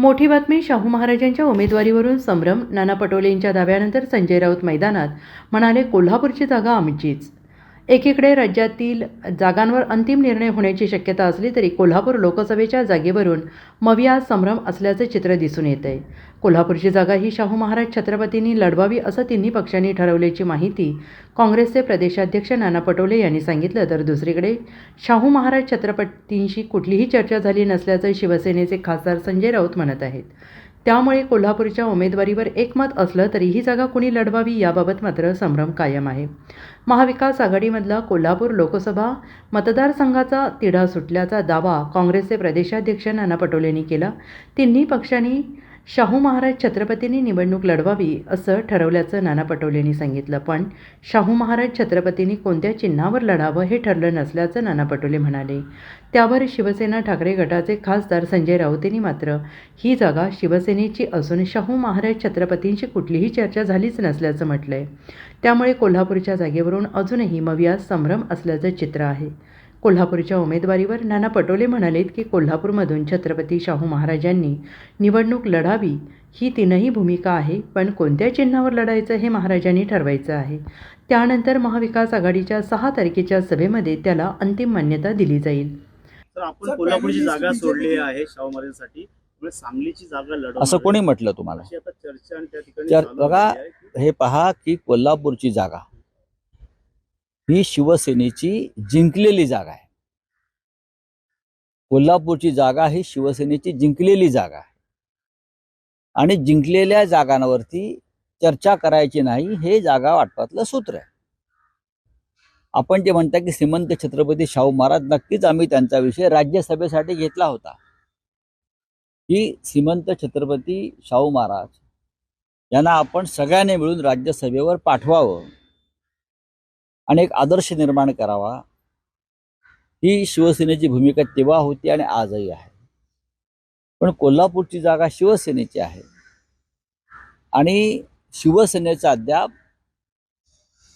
मोठी बातमी शाहू महाराजांच्या उमेदवारीवरून संभ्रम नाना पटोलेंच्या दाव्यानंतर संजय राऊत मैदानात म्हणाले कोल्हापूरची जागा आमचीच. एकीकडे राज्यातील जागांवर अंतिम निर्णय होण्याची शक्यता असली तरी कोल्हापूर लोकसभेच्या जागेवरून मविया संभ्रम असल्याचे चित्र दिसून येत आहे कोल्हापूरची जागा ही शाहू महाराज छत्रपतींनी लढवावी असं तिन्ही पक्षांनी ठरवल्याची माहिती काँग्रेसचे प्रदेशाध्यक्ष नाना पटोले यांनी सांगितलं. तर दुसरीकडे शाहू महाराज छत्रपतींशी कुठलीही चर्चा झाली नसल्याचं शिवसेनेचे खासदार संजय राऊत म्हणत आहेत. त्यामुळे कोल्हापूरच्या उमेदवारीवर एकमत असलं तरी ही जागा कुणी लढवावी याबाबत मात्र संभ्रम कायम आहे. महाविकास आघाडीमधला कोल्हापूर लोकसभा मतदारसंघाचा तिढा सुटल्याचा दावा काँग्रेसचे प्रदेशाध्यक्ष नाना पटोलेंनी केला. तिन्ही पक्षांनी शाहू महाराज छत्रपतींनी निवडणूक लढवावी असं ठरवल्याचं नाना पटोलेंनी सांगितलं. पण शाहू महाराज छत्रपतींनी कोणत्या चिन्हावर लढावं हे ठरलं नसल्याचं नाना पटोले म्हणाले. त्यावर शिवसेना ठाकरे गटाचे खासदार संजय राऊतेंनी मात्र ही जागा शिवसेनेची असून शाहू महाराज छत्रपतींशी कुठलीही चर्चा झालीच नसल्याचं म्हटलंय. त्यामुळे कोल्हापूरच्या जागेवरून अजूनही मविया संभ्रम असल्याचं चित्र आहे. कोल्हापूरच्या उमेदवारीवर नाना पटोले म्हणालेत की कोल्हापूरमधून छत्रपती शाहू महाराजांनी निवडणूक लढावी ही तीनही भूमिका आहे पण कोणत्या चिन्हावर लढायचं हे महाराजांनी ठरवायचं आहे. त्यानंतर महाविकास आघाडीच्या सहा तारखेच्या सभेमध्ये त्याला अंतिम मान्यता दिली जाईल. तर आपण कोल्हापूरची जागा सोडली आहे शाहू महाराजांसाठी. सांगलीची जागा लढवणार असं कोणी म्हटलं तुम्हाला? चर्चा हे पहा की कोल्हापूरची जागा. ही शिवसेनेची जिंकलेली जागा आहे. कोल्हापूरची जागा ही शिवसेनेची जिंकलेली जागा आहे. आणि जिंकलेल्या जागांवरती चर्चा करायची नाही हे जागा वाटपातलं सूत्र आहे. आपण जे म्हणता की श्रीमंत छत्रपती शाहू महाराज नक्कीच आम्ही त्यांचा विषय राज्यसभेसाठी घेतला होता. की श्रीमंत छत्रपती शाहू महाराज यांना आपण सगळ्यांनी मिळून राज्यसभेवर पाठवावं. आणि एक आदर्श निर्माण करावा. ही शिवसेनेची भूमिका तेव्हा होती आणि आजही आहे. पण कोल्हापूरची जागा शिवसेनेची आहे. आणि शिवसेनेचा अद्याप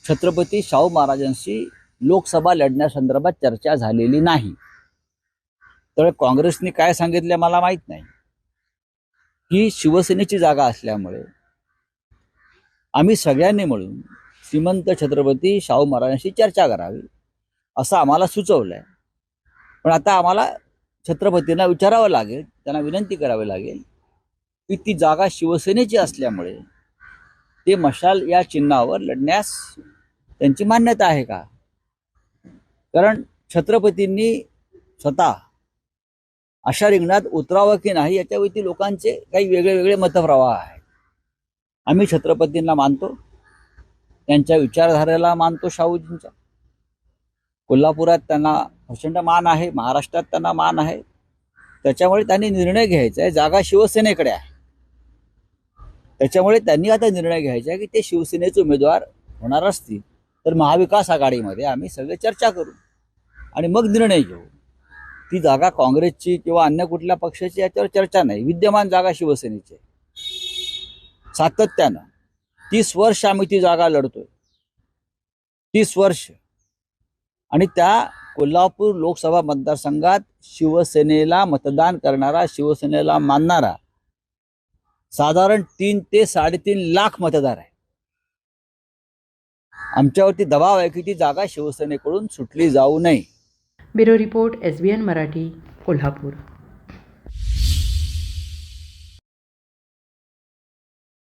छत्रपती शाहू महाराजांशी लोकसभा लढण्यासंदर्भात चर्चा झालेली नाही. तर काँग्रेसने काय सांगितलं मला माहीत नाही. ही शिवसेनेची जागा असल्यामुळे आम्ही सगळ्यांनी मिळून श्रीमंत छत्रपती शाहू महाराजांशी चर्चा करावी असं आम्हाला सुचवलं आहे पण आता आम्हाला छत्रपतींना विचारावं लागेल त्यांना विनंती करावी लागेल की ती जागा शिवसेनेची असल्यामुळे ते मशाल या चिन्हावर लढण्यास त्यांची मान्यता आहे का? कारण छत्रपतींनी स्वतः अशा रिंगणात उतरावं की नाही याच्यावरती लोकांचे काही वेगळे वेगळे मतप्रवाह आहेत. आम्ही छत्रपतींना मानतो. त्यांच्या विचारधारेला मानतो शाहूजींचा. कोल्हापुरात त्यांना प्रचंड मान आहे महाराष्ट्रात त्यांना मान आहे. त्याच्यामुळे त्यांनी निर्णय घ्यायचा आहे जागा शिवसेनेकडे आहे. त्याच्यामुळे त्यांनी आता निर्णय घ्यायचा आहे की ते शिवसेनेचे उमेदवार होणार असतील. तर महाविकास आघाडीमध्ये आम्ही सगळे चर्चा करू आणि मग निर्णय घेऊ. ती जागा काँग्रेसची किंवा अन्य कुठल्या पक्षाची याच्यावर चर्चा नाही. विद्यमान जागा शिवसेनेची सातत्यानं. तीस वर्ष आम्ही ती जागा लढतोय. तीस वर्ष. आणि त्या कोल्हापूर लोकसभा मतदारसंघात शिवसेनेला मतदान करणारा शिवसेनेला मानणारा साधारण तीन ते साडेतीन लाख मतदार आहे. आमच्यावरती दबाव आहे की ती जागा शिवसेनेकडून सुटली जाऊ नये. Bureau report S B N Marathi Kolhapur.